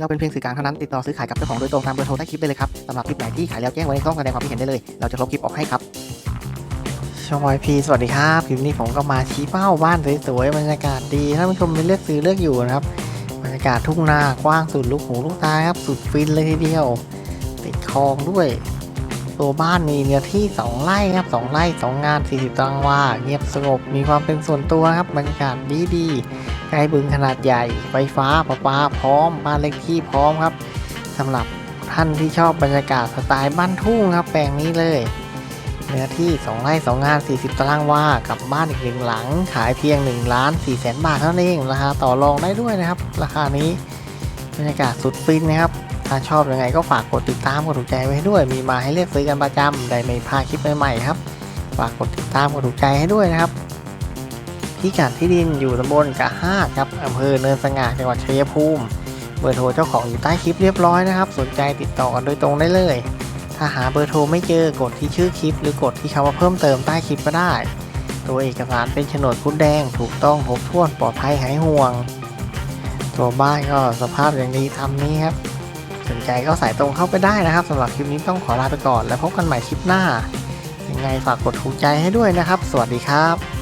เราเป็นเพียงสื่อกลางเท่านั้นติดต่อซื้อขายกับเจ้าของโดยตรงตามเบอร์โทรใต้คลิปได้เลยครับสำหรับคลิปไหนที่ขายแล้วแจ้งไว้ในช่องแสดงความคิดเห็นได้เลย เราจะลบคลิปออกให้ครับชอยพีสวัสดีครับคลิปนี้ผมก็มาชี้เป้าบ้านสวยๆบรรยากาศดีท่านผู้ชมเป็นเลือกซื้อเลือกอยู่นะครับบรรยากาศทุ่งนากว้างสุดลูกหูลูกตาครับสุดฟินเลยทีเดียว ติดคลองด้วย ตัวบ้านมีเนื้อที่ 2 ไร่ครับ 2 ไร่ 2 งาน 40ตารางวา เงียบสงบ มีความเป็นส่วนตัวครับ บรรยากาศดีดีๆใกล้บึงขนาดใหญ่ ไฟฟ้าประปาพร้อม บ้านเล็กที่พร้อมครับสำหรับท่านที่ชอบบรรยากาศสไตล์บ้านทุ่งครับ แปลงนี้เลย เนื้อที่ 2 ไร่ 2 งาน 40 ตารางวา กับบ้านอีกหนึ่งหลัง ขายเพียง1ล้าน4แสนบาทเท่านั้นเอง ราคาต่อรองได้ด้วยนะครับ ราคานี้ บรรยากาศสุดฟินนะครับ ถ้าชอบยังไงก็ฝากกดติดตามกดถูกใจไว้ให้ด้วย มีมาให้เลือกซื้อกันประจำได้ไม่พลาดคลิปใหม่ๆครับ ฝากกดติดตามกดถูกใจให้ด้วยนะครับพิกัดที่ดินอยู่ตำบลกะห้าครับอำเภอเนินสง่าจังหวัดชัยภูมิเบอร์โทรเจ้าของอยู่ใต้คลิปเรียบร้อยนะครับ สนใจติดต่อกันโดยตรงได้เลย ถ้าหาเบอร์โทรไม่เจอกดที่ชื่อคลิป หรือกดที่คำว่าเพิ่มเติมใต้คลิปก็ได้ตัวเอกสารเป็นโฉนดคุดแดง ถูกต้องครบถ้วนปลอดภัยหายห่วง ตัวบ้านก็สภาพอย่างดีทำนี้ครับ สนใจก็สายตรงเข้าไปได้นะครับสำหรับคลิปนี้ต้องขอลาไปก่อน แล้วพบกันใหม่คลิปหน้า ยังไงฝากกดถูกใจให้ด้วยนะครับ สวัสดีครับ